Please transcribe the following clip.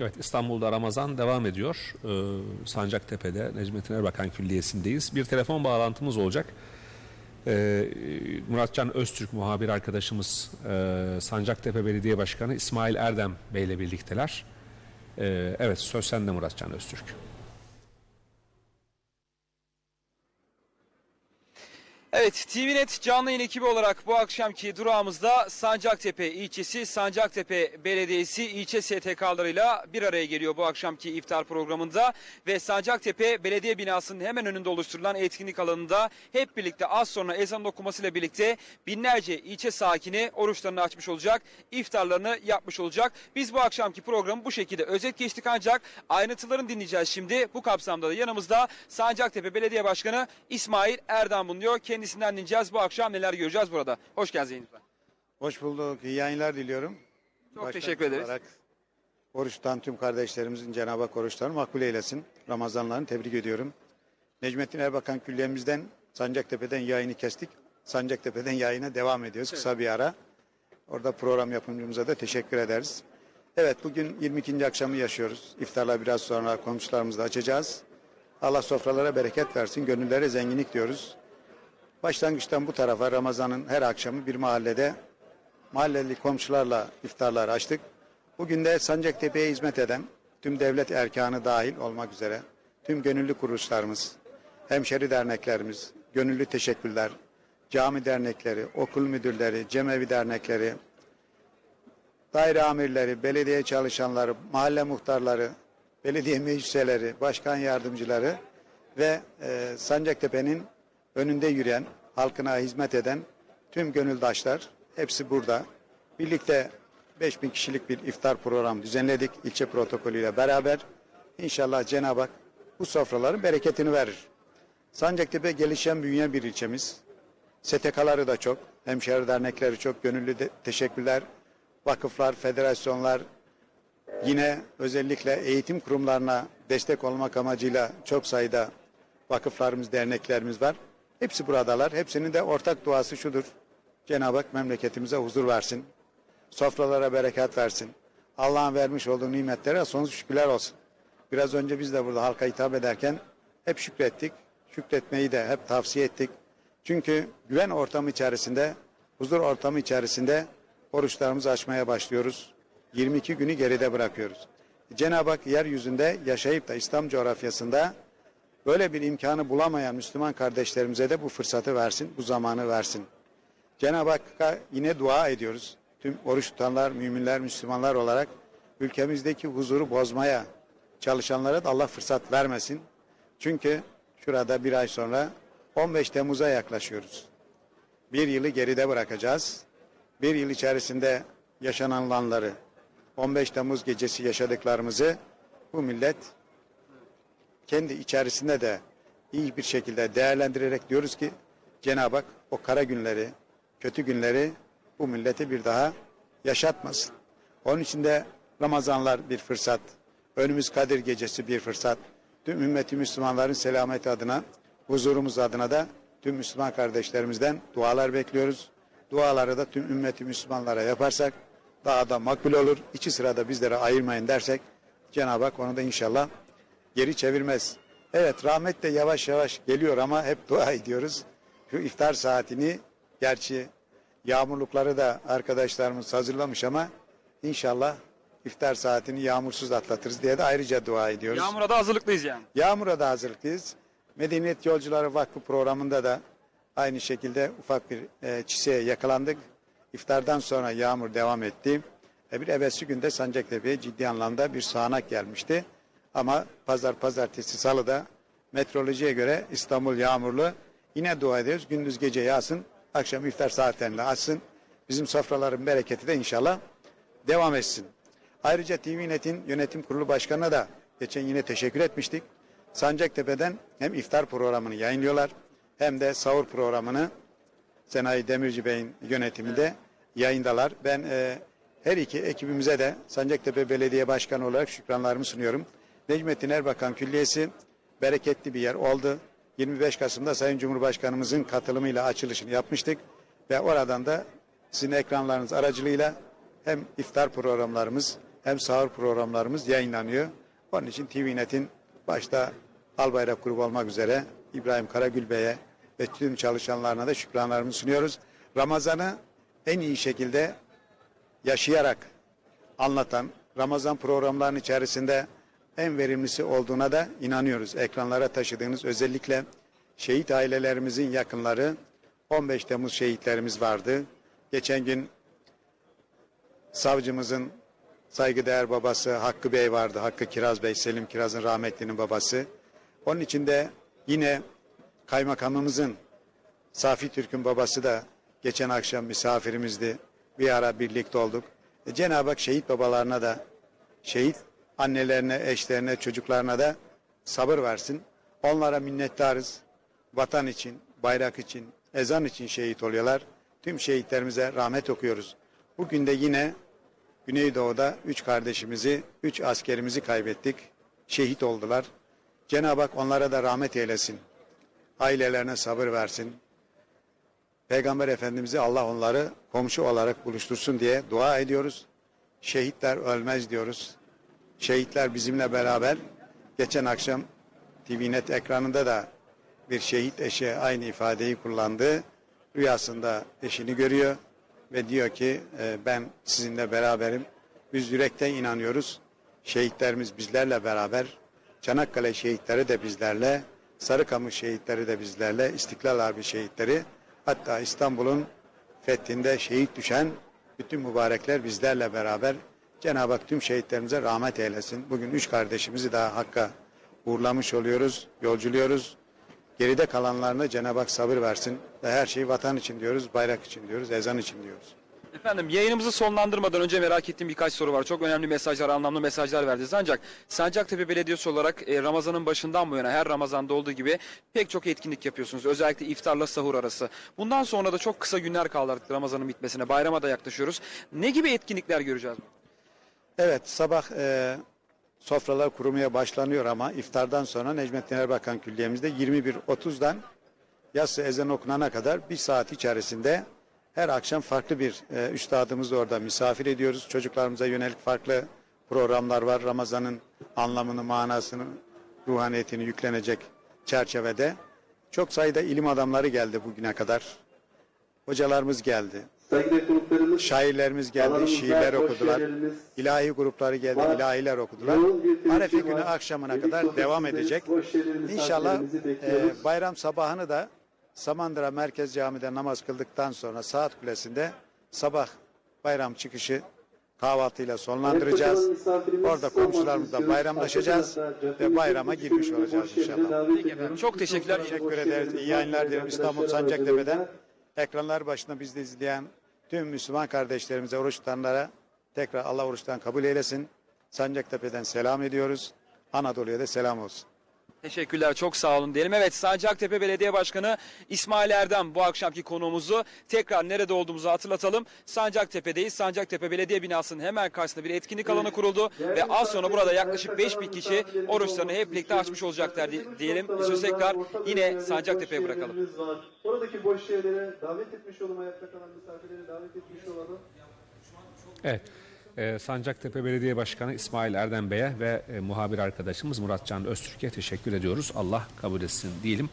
Evet İstanbul'da Ramazan devam ediyor. Ee, Sancaktepe'de Necmettin Erbakan Külliyesi'ndeyiz. Bir telefon bağlantımız olacak. Ee, Muratcan Öztürk muhabir arkadaşımız e, Sancaktepe Belediye Başkanı İsmail Erdem Bey ile birlikteler. Ee, evet söz sende Muratcan Öztürk. Evet, TVNet canlı yayın ekibi olarak bu akşamki durağımızda Sancaktepe ilçesi, Sancaktepe Belediyesi ilçe STK'larıyla bir araya geliyor bu akşamki iftar programında. Ve Sancaktepe Belediye binasının hemen önünde oluşturulan etkinlik alanında hep birlikte az sonra ezan okumasıyla birlikte binlerce ilçe sakini oruçlarını açmış olacak, iftarlarını yapmış olacak. Biz bu akşamki programı bu şekilde özet geçtik ancak ayrıntılarını dinleyeceğiz şimdi. Bu kapsamda da yanımızda Sancaktepe Belediye Başkanı İsmail Erdem bulunuyor. Kendisinden dinleyeceğiz bu akşam neler göreceğiz burada. Hoş geldiniz yayınımıza. Hoş bulduk. İyi yayınlar diliyorum. Çok Başlangıç teşekkür ederiz. olarak Oruç tutan tüm kardeşlerimizin Cenab-ı Hak oruçlarını makbul eylesin. Ramazanlarını tebrik ediyorum. Necmettin Erbakan külliyemizden Sancaktepe'den yayını kestik. Sancaktepe'den yayına devam ediyoruz. Kısa bir ara. Orada program yapımcımıza da teşekkür ederiz. Evet bugün 22. akşamı yaşıyoruz. İftarla biraz sonra komşularımızla açacağız. Allah sofralara bereket versin, gönüllere zenginlik diyoruz. Başlangıçtan bu tarafa Ramazan'ın her akşamı bir mahallede mahalleli komşularla iftarlar açtık. Bugün de Sancaktepe'ye hizmet eden tüm devlet erkanı dahil olmak üzere tüm gönüllü kuruluşlarımız, hemşeri derneklerimiz, gönüllü teşekkürler, cami dernekleri, okul müdürleri, cemevi dernekleri, daire amirleri, belediye çalışanları, mahalle muhtarları, belediye meclisleri, başkan yardımcıları ve e, Sancaktepe'nin önünde yürüyen, halkına hizmet eden tüm gönüldaşlar hepsi burada. Birlikte 5000 kişilik bir iftar programı düzenledik ilçe protokolüyle beraber. İnşallah Cenab-ı Hak bu sofraların bereketini verir. Sancaktepe gelişen büyüyen bir ilçemiz. STK'ları da çok, hemşehri dernekleri çok, gönüllü de, teşekkürler. Vakıflar, federasyonlar, yine özellikle eğitim kurumlarına destek olmak amacıyla çok sayıda vakıflarımız, derneklerimiz var. Hepsi buradalar. Hepsinin de ortak duası şudur. Cenab-ı Hak memleketimize huzur versin. Sofralara bereket versin. Allah'ın vermiş olduğu nimetlere sonsuz şükürler olsun. Biraz önce biz de burada halka hitap ederken hep şükrettik. Şükretmeyi de hep tavsiye ettik. Çünkü güven ortamı içerisinde, huzur ortamı içerisinde oruçlarımızı açmaya başlıyoruz. 22 günü geride bırakıyoruz. Cenab-ı Hak yeryüzünde yaşayıp da İslam coğrafyasında böyle bir imkanı bulamayan Müslüman kardeşlerimize de bu fırsatı versin, bu zamanı versin. Cenab-ı Hakk'a yine dua ediyoruz. Tüm oruç tutanlar, müminler, Müslümanlar olarak ülkemizdeki huzuru bozmaya çalışanlara da Allah fırsat vermesin. Çünkü şurada bir ay sonra 15 Temmuz'a yaklaşıyoruz. Bir yılı geride bırakacağız. Bir yıl içerisinde yaşananları, 15 Temmuz gecesi yaşadıklarımızı bu millet kendi içerisinde de iyi bir şekilde değerlendirerek diyoruz ki Cenab-ı Hak o kara günleri, kötü günleri bu millete bir daha yaşatmasın. Onun için de Ramazanlar bir fırsat, önümüz Kadir Gecesi bir fırsat. Tüm ümmeti Müslümanların selameti adına, huzurumuz adına da tüm Müslüman kardeşlerimizden dualar bekliyoruz. Duaları da tüm ümmeti Müslümanlara yaparsak daha da makbul olur. İçi sırada bizlere ayırmayın dersek Cenab-ı Hak onu da inşallah geri çevirmez. Evet rahmet de yavaş yavaş geliyor ama hep dua ediyoruz. Şu iftar saatini gerçi yağmurlukları da arkadaşlarımız hazırlamış ama inşallah iftar saatini yağmursuz atlatırız diye de ayrıca dua ediyoruz. Yağmura da hazırlıklıyız yani. Yağmur'a da hazırlıklıyız. Medeniyet Yolcuları Vakfı programında da aynı şekilde ufak bir e, çiseye yakalandık. İftardan sonra yağmur devam etti. E, bir evvelsi günde Sancaktepe'ye ciddi anlamda bir sağanak gelmişti. Ama pazar, pazartesi, salıda meteorolojiye göre İstanbul yağmurlu. Yine dua ediyoruz. Gündüz gece yağsın, akşam iftar saatlerinde açsın. Bizim sofraların bereketi de inşallah devam etsin. Ayrıca TVNet'in yönetim kurulu başkanına da geçen yine teşekkür etmiştik. Sancaktepe'den hem iftar programını yayınlıyorlar hem de sahur programını Senayi Demirci Bey'in yönetiminde yayındalar. Ben e, her iki ekibimize de Sancaktepe Belediye Başkanı olarak şükranlarımı sunuyorum. Necmettin Erbakan Külliyesi bereketli bir yer oldu. 25 Kasım'da Sayın Cumhurbaşkanımızın katılımıyla açılışını yapmıştık ve oradan da sizin ekranlarınız aracılığıyla hem iftar programlarımız hem sahur programlarımız yayınlanıyor. Onun için TVNet'in başta Albayrak grubu olmak üzere İbrahim Karagül Bey'e ve tüm çalışanlarına da şükranlarımızı sunuyoruz. Ramazan'ı en iyi şekilde yaşayarak anlatan Ramazan programlarının içerisinde en verimlisi olduğuna da inanıyoruz. Ekranlara taşıdığınız özellikle şehit ailelerimizin yakınları 15 Temmuz şehitlerimiz vardı. Geçen gün savcımızın saygıdeğer babası Hakkı Bey vardı. Hakkı Kiraz Bey, Selim Kiraz'ın rahmetlinin babası. Onun içinde yine kaymakamımızın Safi Türk'ün babası da geçen akşam misafirimizdi. Bir ara birlikte olduk. E, Cenab-ı Hak şehit babalarına da, şehit annelerine, eşlerine, çocuklarına da sabır versin. Onlara minnettarız. Vatan için, bayrak için, ezan için şehit oluyorlar. Tüm şehitlerimize rahmet okuyoruz. Bugün de yine Güneydoğu'da üç kardeşimizi, üç askerimizi kaybettik. Şehit oldular. Cenab-ı Hak onlara da rahmet eylesin. Ailelerine sabır versin. Peygamber Efendimiz'i Allah onları komşu olarak buluştursun diye dua ediyoruz. Şehitler ölmez diyoruz. Şehitler bizimle beraber. Geçen akşam TVNet ekranında da bir şehit eşe aynı ifadeyi kullandı. Rüyasında eşini görüyor ve diyor ki "E, ben sizinle beraberim. Biz yürekten inanıyoruz. Şehitlerimiz bizlerle beraber. Çanakkale şehitleri de bizlerle. Sarıkamış şehitleri de bizlerle. İstiklal Harbi şehitleri. Hatta İstanbul'un fethinde şehit düşen bütün mübarekler bizlerle beraber. Cenab-ı Hak tüm şehitlerimize rahmet eylesin. Bugün üç kardeşimizi daha Hakk'a uğurlamış oluyoruz, yolculuyoruz. Geride kalanlarına Cenab-ı Hak sabır versin. Ve her şeyi vatan için diyoruz, bayrak için diyoruz, ezan için diyoruz. Efendim yayınımızı sonlandırmadan önce merak ettiğim birkaç soru var. Çok önemli mesajlar, anlamlı mesajlar verdiniz. Ancak Sancaktepe Belediyesi olarak e, Ramazan'ın başından bu yana her Ramazan'da olduğu gibi pek çok etkinlik yapıyorsunuz. Özellikle iftarla sahur arası. Bundan sonra da çok kısa günler kaldı Ramazan'ın bitmesine. Bayrama da yaklaşıyoruz. Ne gibi etkinlikler göreceğiz? Evet, sabah e, sofralar kurumaya başlanıyor ama iftardan sonra Necmettin Erbakan Külliye'mizde 21.30'dan yatsı ezan okunana kadar bir saat içerisinde her akşam farklı bir e, üstadımızı orada misafir ediyoruz. Çocuklarımıza yönelik farklı programlar var. Ramazan'ın anlamını, manasını, ruhaniyetini yüklenecek çerçevede. Çok sayıda ilim adamları geldi bugüne kadar. Hocalarımız geldi. Saygıdeğer konuklarımız, Şairlerimiz geldi, şiirler okudular. İlahi grupları geldi, var. ilahiler okudular. Arefe günü var. akşamına Dedik kadar devam edecek. İnşallah e, bayram sabahını da Samandıra Merkez Camii'de namaz kıldıktan sonra Saat Kulesi'nde sabah bayram çıkışı kahvaltıyla sonlandıracağız. Orada komşularımızla bayramlaşacağız ve bayrama girmiş olacağız inşallah. çok teşekkürler. Teşekkür ederiz. İyi yayınlar dilerim İstanbul Sancaktepe'den. Ekranlar başında bizi izleyen tüm Müslüman kardeşlerimize, oruç tutanlara tekrar Allah oruçtan kabul eylesin. Sancaktepe'den selam ediyoruz. Anadolu'ya da selam olsun. Teşekkürler çok sağ olun diyelim. Evet Sancaktepe Belediye Başkanı İsmail Erdem bu akşamki konuğumuzu tekrar nerede olduğumuzu hatırlatalım. Sancaktepe'deyiz. Sancaktepe Belediye Binası'nın hemen karşısında bir etkinlik alanı kuruldu ve az sonra burada yaklaşık 5000 kişi oruçlarını hep birlikte açmış olacaklar di- diyelim. Sözü tekrar yine Sancaktepe'ye bırakalım. Oradaki boş yerlere davet etmiş olalım, ayakta kalan misafirleri davet etmiş olalım. Evet. Ee, Sancaktepe Belediye Başkanı İsmail Erdem Bey'e ve e, muhabir arkadaşımız Muratcan Öztürk'e teşekkür ediyoruz. Allah kabul etsin diyelim.